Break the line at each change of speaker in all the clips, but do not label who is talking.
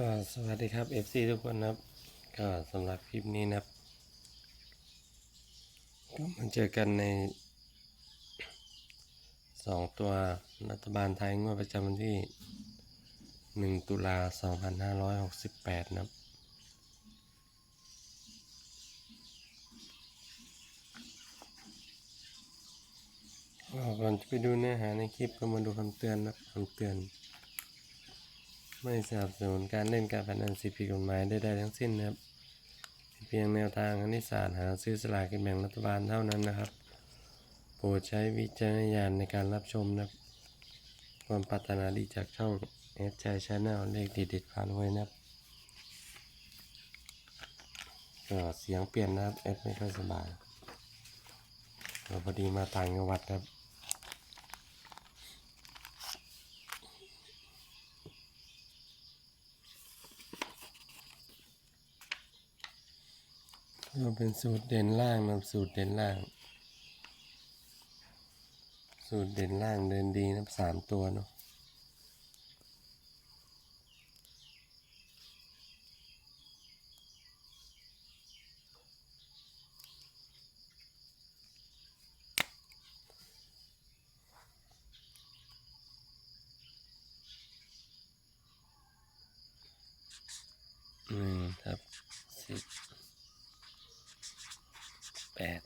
ก็สวัสดีครับ FC ทุกคนนะครับ ก็สำหรับคลิปนี้นะครับ ก็มาเจอกันในสองตัวรัฐบาลไทยงวดประจำวันที่ 1 ตุลา 2568 นะครับ ก่อนจะไปดูเนื้อหาในคลิปก็มาดูคำเตือนนะคำเตือน ไม่สนับสนุนการเล่นการพนันสิทธิผิดกฎหมายใดๆทั้งสิ้นนะครับ เพียงแนวทางคณิตศาสตร์หาซื้อสลากกินแบ่งรัฐบาลเท่านั้นนะครับ โปรดใช้วิจารณญาณในการรับชมนะครับ ความปรารถนาดีจากช่องเอสชชาแนลเลขดีเด็ดผ่านไว้นะครับก็เสียงเปลี่ยนนะครับเอสไม่ค่อยสบายพอดีมาต่างจังหวัดครับ ก็เป็นสูตรเด่นล่างนะสูตรเด่นล่าง สูตรเด่นล่างเดินดีนะสามตัวเนาะหนึ่งครับสิบ แปด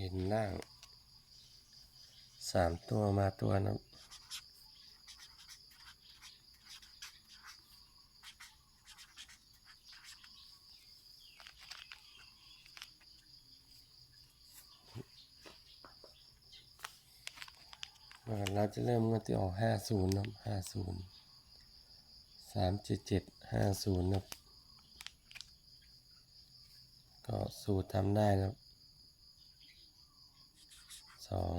เห็นล่างสามตัวมาตัวนะ อ่าเรา จะเริ่มกันที่ออกห้าศูนย์นะห้าศูนย์สามเจ็ดเจ็ดห้าศูนย์นะก็สูตรทำได้นะสอง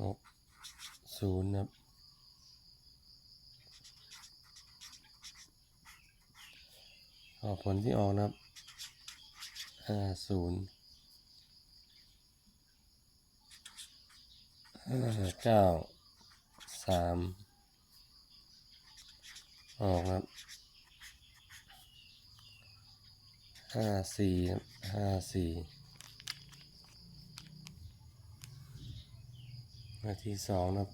หกศูนย์นะก็ผลที่ออกนะครับห้าศูนย์ ห้า เก้าสามออกครับห้าสี่ห้าสี่นาที่สองนะครับ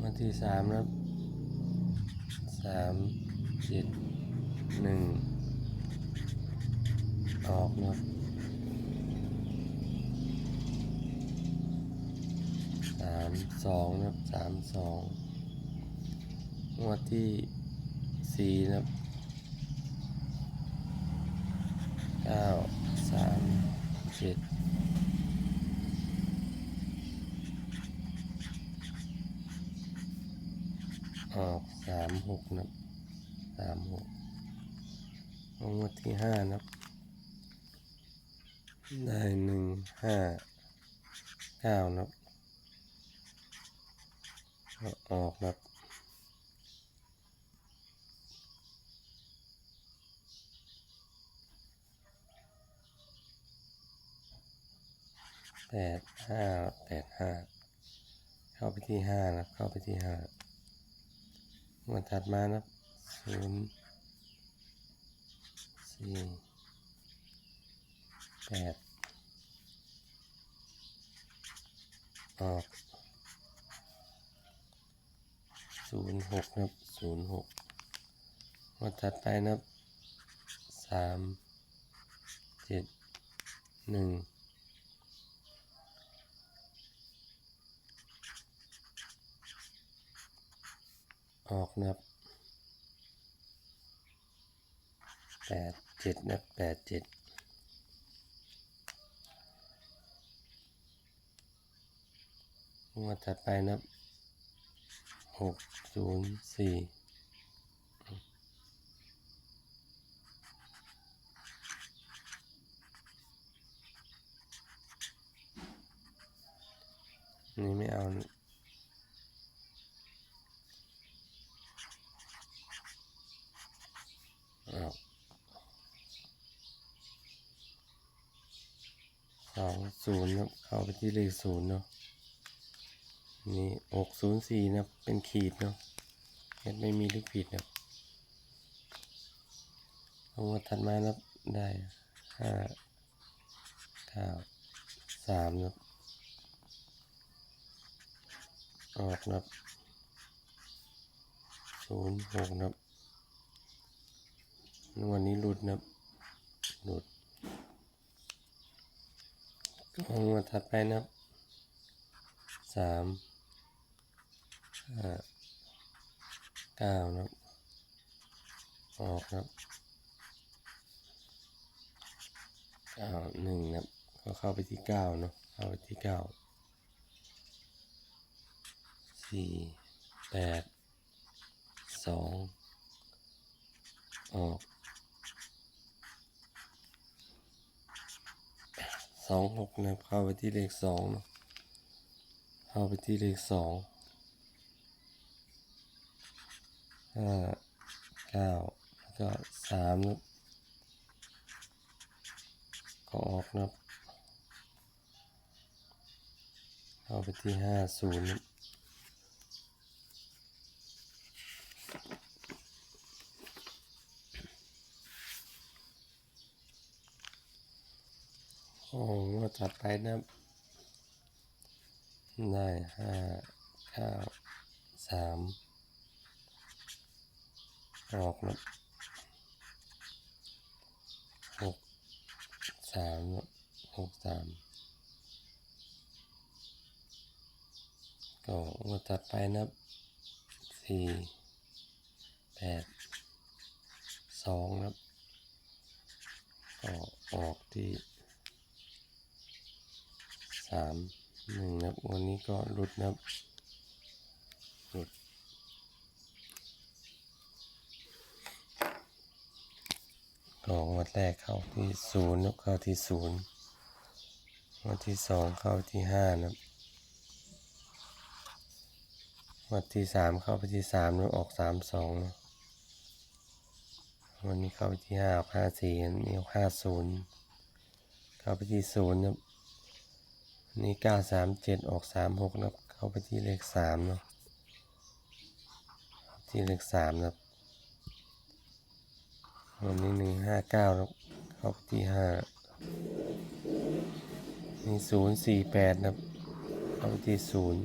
นาที่สามนะครับสามเจ็ดหนึ่งออกนะครับามสองนะครับสามสองงวดที่สี่นะครับเก้าสามเจ็ดออกสามหกนะครับสามหกงวดที่ห้านะครับได้หนึ่งห้าเก้านะครับ ออกแบบแปดห้าแปดห้าเข้าไปที่ห้านะเข้าไปที่ห้ามาถัดมานะศูนย์สี่แปดออก ศูนย์หกครับศูนย์หกมาถัดไปนะครับสามเจ็ดหนึ่งออกนะครับแปดเจ็ดนะแปดเจ็ดมาถัดไปนะครับ หกศูนย์สี่นี่ไม่เอานะเอสองศูนย์ครับเข้าไปที่เลขศูนย์เนาะ นี่หกศูนย์สี่นะเป็นขีดเนาะเฮ็ดไม่มีลูกผิดนะเอามาถัดมานับได้ห้าเก้าสามนะออกนับศูนย์หกนับวันนี้หลุดนับหลุดเอามาถัดไปนับสาม ห้าเก้านับออกนับเก้าหนึ่งนับก็เข้าไปที่เก้าเนาะเข้าไปที่เก้าสี่แปดสองออกสองหกนะเข้าไปที่เลขสองเนาะเข้าไปที่เลขสอง ห้าเก้าแล้วก็สามก็ออกนะครับเข้าไปที่ห้าศูนย์นะครับโอ้งวดถัดไปนะได้ห้าเก้าสาม ออกนับหกสามนับหกสามก็งวดถัดไปนับสี่แปดสองนับก็ออกที่สามหนึ่งนับวันนี้ก็หลุดนับหลุด ก็งวัดแรกเข้าที่ศูนย์เข้าที่ศูนย์งวดที่สองเข้าที่ห้านะครัดที่สามเข้าไปที่สามแล้วออกสามสองนะวันนี้เข้าไปที่ห้าออกห้าสี่อันนี้ออกห้าศูนย์เข้าไปที่ศูนย์นะนี่เก้าสามเจ็ดออกสามหกนะเข้าไปที่เลขสามเนาะที่เลขสามนะ วันนี้หนึ่งห้าเก้าครับเข้าไปที่ห้านี่ศูนย์สี่แปดนะครับเข้าไปที่ศูนย์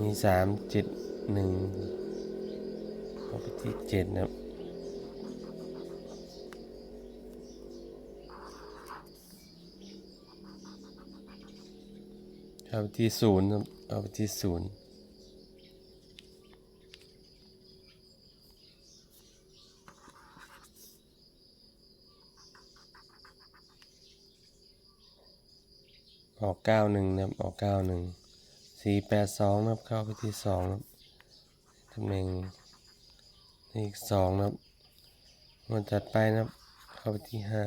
มีสามเจ็ดหนึ่งเข้าไปที่เจ็ดนะครับเอาไปที่ศูนย์ครับเอาไปที่ศูนย์ เก้าหนึ่งนะครับออกเก้าหนึ่งสี่แปดสองนะครับเข้าไปที่สองนะครับตำแหน่งอีกสองนะครับมันจัดไปนะครับเข้าไปที่ห้า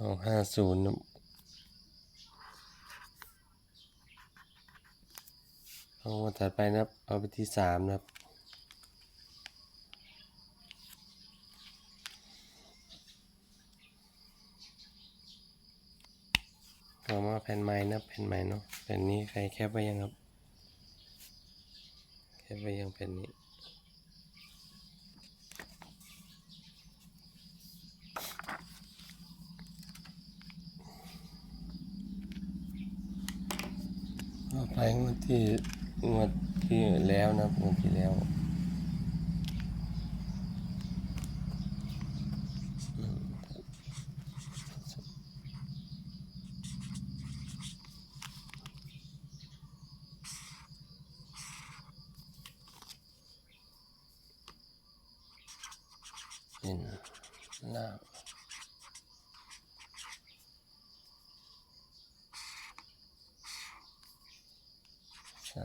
ออกห้าศูนย์นะครับเอามาถัดไปนะครับ เอาไปที่สามนะครับ เอามาแผ่นไม้นะแผ่นไม้เนาะแผ่นนี้ใครแคปไว้ยังครับ แคปไว้ยังแผ่นนี้ไปงวดที่งวดที่แล้วนะงวดที่แล้ว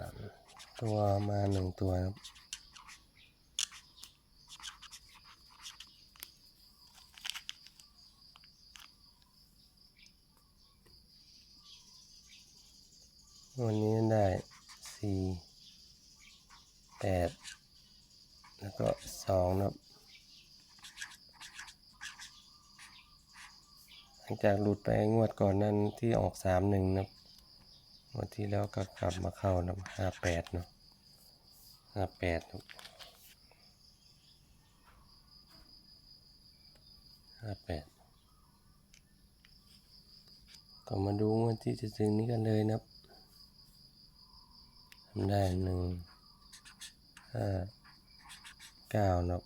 ามตัวมาหนึ่งตัวครับวันนี้ได้สี่แปดแล้วก็สองนะครับหลังจากหลุดไปงวดก่อนนั้นที่ออกสามหนึ่งนะครับ วดที่แล้วก็กลับมาเข้านะห้าแปดเนาะห้าแปดห้าแปดก็มาดูงวดที่จะถึงนี้กันเลยนะครับทำได้หนึ่งห้าเก้านะครับ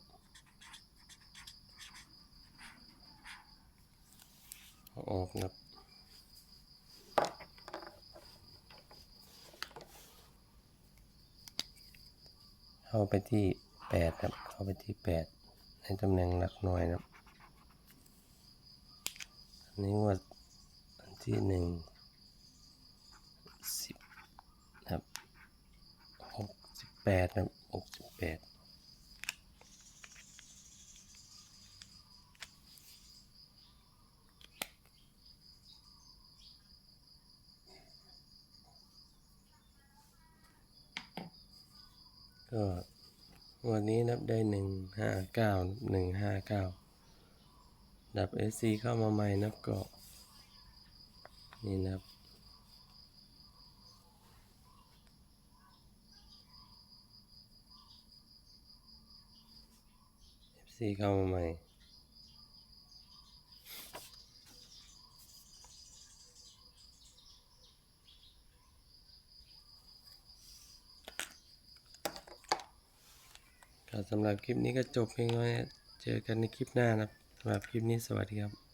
เอออกนะครับ เข้าไปที่แปดครับ เข้าไปที่แปดในตำแหน่งหลักหน่วยนะครับ อันนี้ว่าอันที่หนึ่งสิบครับหกสิบแปดครับหกสิบแปด ก็วันนี้นับได้หนึ่งห้าเก้าหนึ่งห้าเก้าดับเอซีเข้ามาใหม่นับก็นี่นับเอฟซีเข้ามาใหม่ สำหรับคลิปนี้ก็จบเพียงเท่านี้เจอกันในคลิปหน้านะครับสำหรับคลิปนี้สวัสดีครับ